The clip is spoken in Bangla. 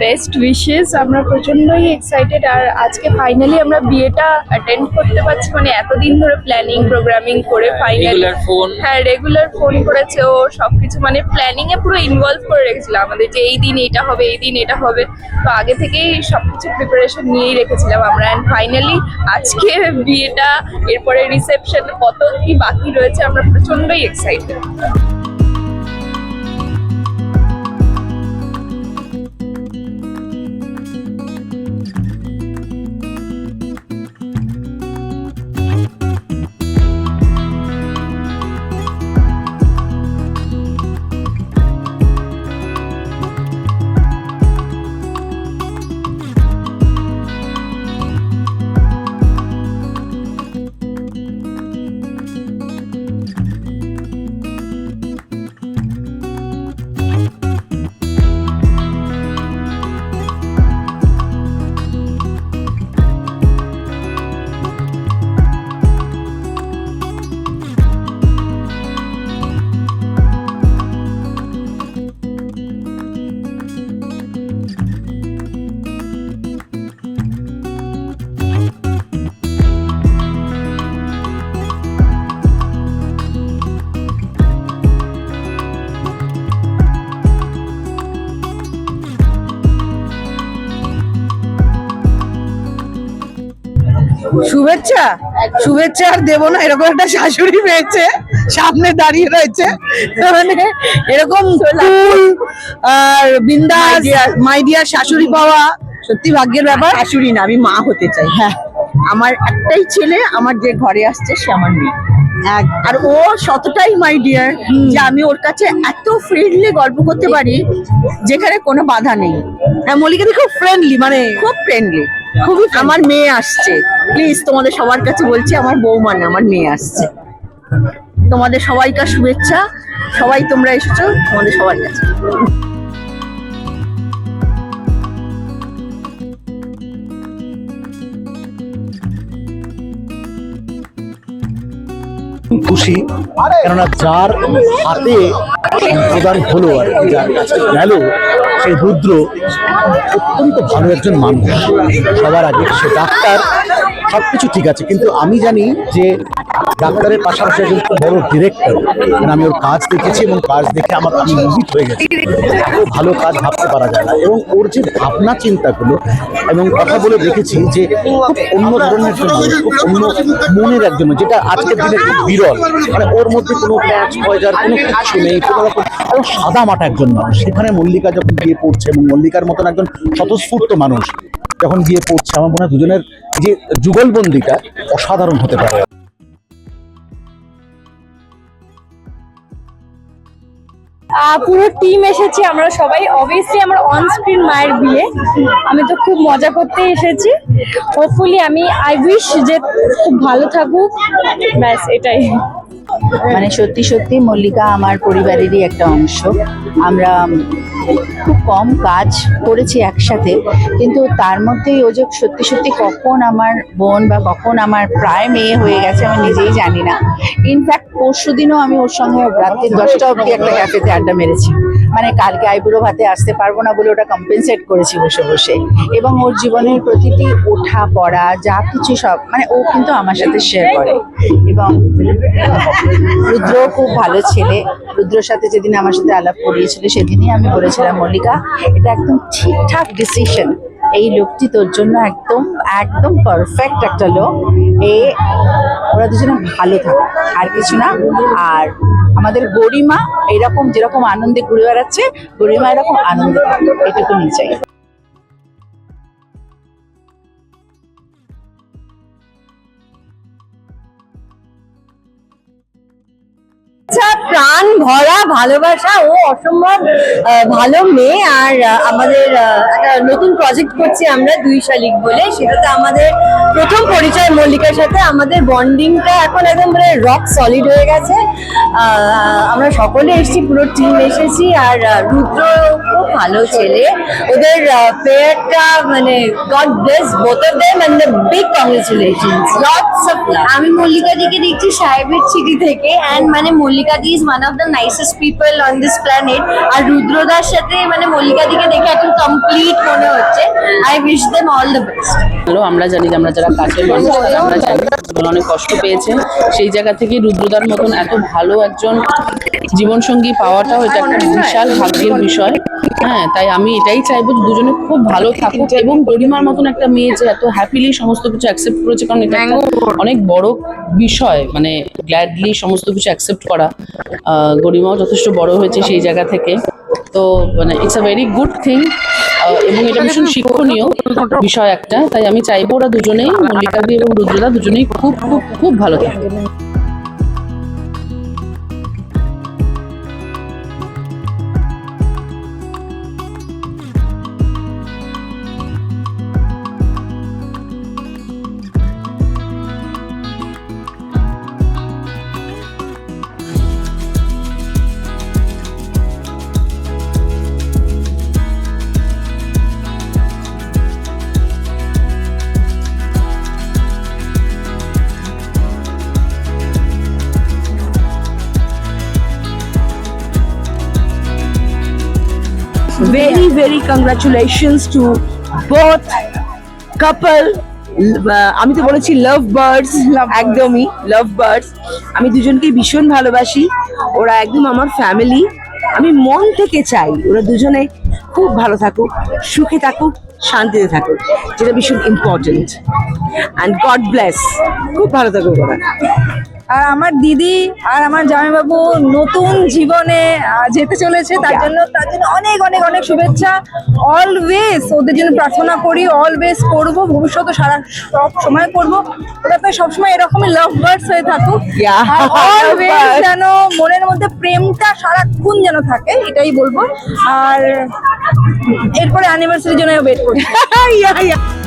বেস্ট উইশেস আমরা প্রচন্ডই এক্সাইটেড আর আজকে ফাইনালি আমরা বিয়েটা অ্যাটেন্ড করতে পারছি মানে এতদিন ধরে প্ল্যানিং প্রোগ্রামিং করে ফাইনালি হ্যাঁ রেগুলার ফোন করেছে ও সবকিছু মানে প্ল্যানিং এ পুরো ইনভলভ করে রেখেছিল আমাদের যে এই দিন এটা হবে এই দিন এটা হবে। তো আগে থেকেই সবকিছু প্রিপারেশন নিয়েই রেখেছিলাম আমরা। অ্যান্ড ফাইনালি আজকে বিয়েটা এরপরে রিসেপশন কত কি বাকি রয়েছে আমরা প্রচন্ডই এক্সাইটেড শুভেচ্ছা? শুভেচ্ছা আর দেবো না এরকম একটা শাশুড়ি পেয়েছে সামনে দাঁড়িয়ে রয়েছে। মানে এরকম আর বিন্দাস মাই ডিয়ার শাশুড়ি পাওয়া সত্যি ভাগ্যের ব্যাপার। শাশুড়ি না আমি মা হতে চাই। হ্যাঁ। আমার একটাই ছেলে আমার যে ঘরে আসছে সে আমার মেয়ে। আর ও শতটাই মাই ডিয়ার যে আমি ওর কাছে এত ফ্রেন্ডলি গল্প করতে পারি যেখানে কোনো বাধা নেই। হ্যাঁ মল্লিকাদি খুব ফ্রেন্ডলি মানে খুব ফ্রেন্ডলি খুবই আমার মেয়ে আসছে। প্লিজ তোমাদের সবার কাছে বলছি, আমার বউ মানে আমার মেয়ে আসছে। তোমাদের সবাইকার শুভেচ্ছা। সবাই তোমরা এসেছ, তোমাদের সবার কাছে। খুশি। কেননা যার হাতে প্রদান হলো আর যার কাছে গেল, সেই রুদ্র অত্যন্ত ভালো একজন মানুষ। সবার আগে সে ডাক্তার, সবকিছু ঠিক আছে। কিন্তু আমি জানি যে ডাক্তারের পাশাপাশি একজন বড় ডিরেক্টর আমি ওর কাজ দেখেছি এবং কাজ দেখে আমার আমি মোহিত হয়ে গেছি। এত ভালো কাজ ভাবতে পারা যায় না। এবং ওর যে ভাবনা চিন্তাগুলো এবং কথা বলে দেখেছি যে খুব অন্য ধরনের মানুষ, খুব অন্য মনের একজন যেটা আজকের দিনে খুব বিরল। মানে ওর মধ্যে কোনো প্যাচ পয়জার কোনো কিছু নেই কোনো রকম। এবং সাদা মাটা একজন মানুষ। সেখানে মল্লিকা যখন গিয়ে পড়ছে এবং মল্লিকার মতন একজন স্বতঃস্ফূর্ত মানুষ যখন গিয়ে পড়ছে আমার মনে হয় দুজনের যে যুগলবন্দিটা অসাধারণ হতে পারে। পুরো টিম এসেছি আমরা সবাই। অবভিয়াসলি আমার অন স্ক্রিন মায়ের বিয়ে। আমি তো খুব মজা করতে এসেছি। হোপফুলি আমি আই উইশ যে খুব ভালো থাকুক। ব্যাস, এটাই। মানে সত্যি সত্যি মল্লিকা আমার পরিবারেরই একটা অংশ। আমরা খুব কম কাজ করেছি একসাথে, কিন্তু তার মধ্যেই ও যে সত্যি সত্যি কখন আমার বোন বা কখন আমার প্রায় মেয়ে হয়ে গেছে আমি নিজেই জানি না। ইনফ্যাক্ট পরশু দিনও আমি ওর সঙ্গে রাত্রি দশটা অবধি একটা ক্যাফেতে আড্ডা মেরেছি। মানে কালকে আইবুড়ো ভাতে আসতে পারব না বলে ওটা কম্পেনসেট করেছি বসে বসে। এবং ওর জীবনের প্রতিটি ওঠা পড়া, যা কিছু সব মানে ও কিন্তু আমার সাথে শেয়ার করে। এবং রুদ্র খুব ভালো ছেলে। রুদ্রর সাথে যেদিন আমার সাথে আলাপ করিয়েছিল, সেদিনই আমি বলেছিলাম, মল্লিকা, এটা একদম ঠিকঠাক ডিসিশন এই লোকটি তোর জন্য একদম একদম পারফেক্ট একটা লোক। এ, ওরা দুজনে ভালো থাকে আর কিছু না, আর আমাদের গরিমা এরকম যেরকম আনন্দে ঘুরে বেড়াচ্ছে গরিমা এরকম আনন্দে এটুকুনি চাই আচ্ছা ভরা ভালোবাসা ও অসম্ভব ভালো মেয়ে। আর আমাদের একটা নতুন প্রজেক্ট করছি আমরা, দুই শালিক বলে। সেটাতে আমাদের প্রথম পরিচয় মল্লিকার সাথে। আমাদের বন্ডিংটা এখন একদম মানে রক সলিড হয়ে গেছে। আমরা সকলে এসেছি, পুরো টিম এসেছি। আর রুদ্র খুব ভালো ছেলে। ওদের পেয়ারটা মানে God bless both of them and the big congratulations lots of আমি মল্লিকা দিকে দেখছি সাহেবের চিঠি থেকে অ্যান্ড মানে Mallika di is one of the nicest people on this planet আর রুদ্রদার সাথে মানে মল্লিকা দিকে দেখে একদম কমপ্লিট মনে হচ্ছে। I wish them all the best ভালো আমরা জানি আমরা যারা কাছের মানুষ আমরা জানি অনেক কষ্ট পেয়েছেন সেই জায়গা থেকে রুদ্রদার মতন এত ভালো একজন জীবনসঙ্গী পাওয়াটাও এটা একটা বিশাল ভাগ্যের বিষয়। হ্যাঁ তাই আমি এটাই চাইব যে দুজনে খুব ভালো থাকুক এবং গরিমার মতন একটা মেয়ে যে এত হ্যাপিলি সমস্ত কিছু অ্যাকসেপ্ট করেছে কারণ এটা অনেক বড় বিষয় মানে গ্ল্যাডলি সমস্ত কিছু অ্যাকসেপ্ট করা। গরিমাও যথেষ্ট বড় হয়েছে সেই জায়গা থেকে। তো মানে it's a very good thing এবং এটা ভীষণ শিক্ষণীয় বিষয় একটা তাই আমি চাইব ওরা দুজনেই মল্লিকাদি এবং রুদ্রদা দুজনেই খুব খুব খুব ভালো থাকে very congratulations to both couple. আমি তো বলেছি লাভ বার্ডস একদমই লাভ বার্ডস আমি দুজনকে ভীষণ ভালোবাসি ওরা একদম আমার ফ্যামিলি আমি মন থেকে চাই ওরা দুজনে খুব ভালো থাকুক সুখে থাকুক শান্তিতে থাকুক যেটা ভীষণ ইম্পর্টেন্ট অ্যান্ড গড ব্লেস খুব ভালো থাকুক ওরা। আর আমার দিদি আর আমার জামাইবাবু নতুন জীবনে যেতে চলেছে তার জন্য তার জন্য অনেক অনেক অনেক শুভেচ্ছা। অলওয়েজ ওদের জন্য প্রার্থনা করি অলওয়েজ করব ভবিষ্যতে সারা সব সময় করব। ওরা তো সবসময় এরকমই লাভ বার্ডস হয়ে থাকুক। অলওয়েজ. যেন মনের মধ্যে প্রেমটা সারাক্ষণ যেন থাকে এটাই বলব। আর এরপরে অ্যানিভার্সারির জন্য ওয়েট করি.